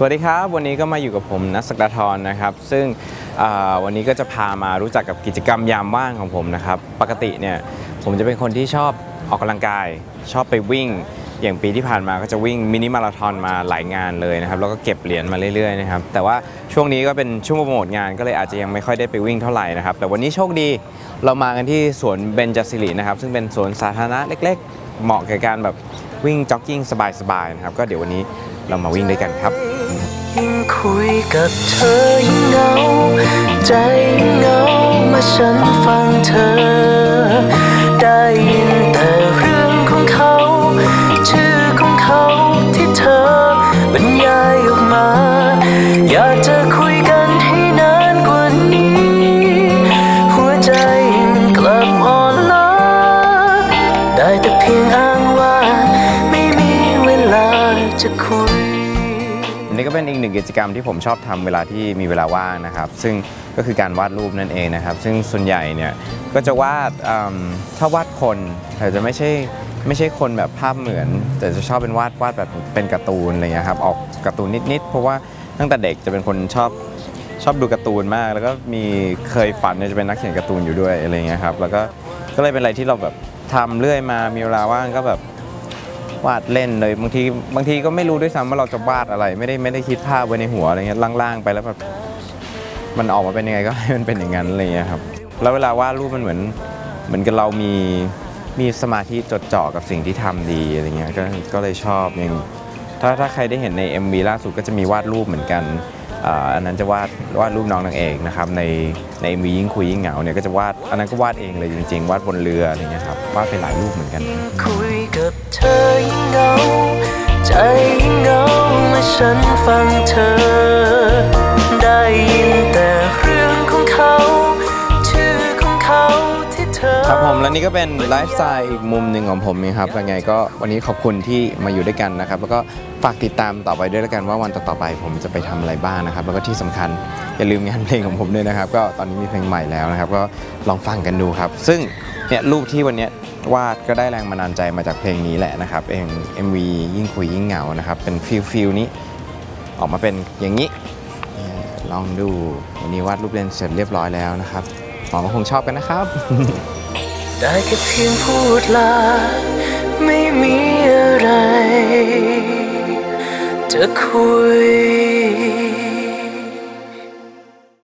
สวัสดีครับ วันนี้ก็มาอยู่กับผมนัทสกดาทรนะครับ ซึ่งวันนี้ก็จะพามารู้จักกับกิจกรรมยามว่างของผมนะครับ ปกติเนี่ยผมจะเป็นคนที่ชอบออกกำลังกาย ชอบไปวิ่ง อย่างปีที่ผ่านมาก็จะวิ่งมินิมาราธอนมาหลายงานเลยนะครับ แล้วก็เก็บเหรียญมาเรื่อยๆนะครับ แต่ว่าช่วงนี้ก็เป็นช่วงโปรโมทงานก็เลยอาจจะยังไม่ค่อยได้ไปวิ่งเท่าไหร่นะครับ แต่วันนี้โชคดีเรามากันที่สวนเบญจศิรินะครับ ซึ่งเป็นสวนสาธารณะเล็ก ๆ เหมาะกับการแบบวิ่งจ็อกกิ้งสบายๆนะครับ ก็เดี๋ยววันนี้เรามาวิ่งด้วยกันครับ ยิ่งคุยกับเธอยิ่งเหงา ใจยิ่งเหงาเมื่อฉันฟังเธอ ได้ยินแต่เรื่องของเขา ชื่อของเขาที่เธอบรรยายออกมา อยากจะคุยกันให้นานกว่านี้ หัวใจมันกลับอ่อนล้าได้แต่เพียงอ้างว่า ไม่มีเวลาจะคุย นนี้ก็เป็นอีกหนึ่งกิจกรรมที่ผมชอบทำเวลาที่มีเวลาว่างนะครับ ซึ่งก็คือการวาดรูปนั่นเองนะครับ ซึ่งส่วนใหญ่เนี่ยก็จะวาดถ้าวาดคนแต่จะไม่ใช่ไม่ใช่คนแบบภาพเหมือน แต่จะชอบเป็นวาดวาดแบบเป็นการ์ตูนอะไรเงี้ยครับออกการ์ตูนนิดๆเพราะว่าตั้งแต่เด็กจะเป็นคนชอบชอบดูการ์ตูนมาก แล้วก็มีเคยฝันเนี่ยจะเป็นนักเขียนการ์ตูนอยู่ด้วยอะไรเงี้ยครับแล้วก็ก็เลยเป็นอะไรที่เราแบบทำเรื่อยมามีเวลาว่างก็แบบ วาดเล่นเลยบางทีบางทีก็ไม่รู้ด้วยซ้ำว่าเราจะวาดอะไร ไม่ได้ไม่ได้คิดภาพไว้ในหัวอะไรเงี้ยล่างๆไปแล้วแบบมันออกมาเป็นยังไงก็ให้มันเป็นอย่างนั้นอะไรเงี้ยครับแล้วเวลาวาดรูปมันเหมือนเหมือนกับเรามีมีสมาธิจดจ่อกับสิ่งที่ทำดีอะไรเงี้ยก็ก็เลยชอบอย่างถ้าถ้าใครได้เห็นใน MV ล่าสุดก็จะมีวาดรูปเหมือนกันอ่าอันนั้นจะวาดวาดรูปน้องนางเอกนะครับในใน MV ยิ่งคุยยิ่งเหงาเนี่ยก็จะวาดอันนั้นก็วาดเองเลยจริง ๆ วาดบนเรืออะไรเงี้ยครับวาดไปหลายรูปเหมือนกันคุยกับ ธอยิ่งเหงา ใจยิ่งเหงาเมื่อฉันฟังเธอ ได้ยินแต่เรื่องของเขา ชื่อของเขาที่เธอ ครับผมและนี่ก็เป็นไลฟ์สไตล์อีกมุมหนึ่งของผมเองครับยังไงก็วันนี้ขอบคุณที่มาอยู่ด้วยกันนะครับ แล้วก็ฝากติดตามต่อไปด้วยแล้วกันว่าวันต่อๆไปผมจะไปทำอะไรบ้างนะครับ แล้วก็ที่สำคัญอย่าลืมงานเพลงของผมด้วยนะครับ ก็ตอนนี้มีเพลงใหม่แล้วนะครับ ก็ลองฟังกันดูครับ ซึ่งเนี่ยรูปที่วันเนี้ย วาดก็ได้แรงบันดาลใจมาจากเพลงนี้แหละนะครับเอง MV ยิ่งคุยยิ่งเหงานะครับเป็นฟิลฟิลนี้ออกมาเป็นอย่างนี้ลองดูวันนี้วาดรูปเล่นเสร็จเรียบร้อยแล้วนะครับหวังว่าคงชอบกันนะครับ ได้แค่เพียงพูดลาไม่มีอะไร จะคุย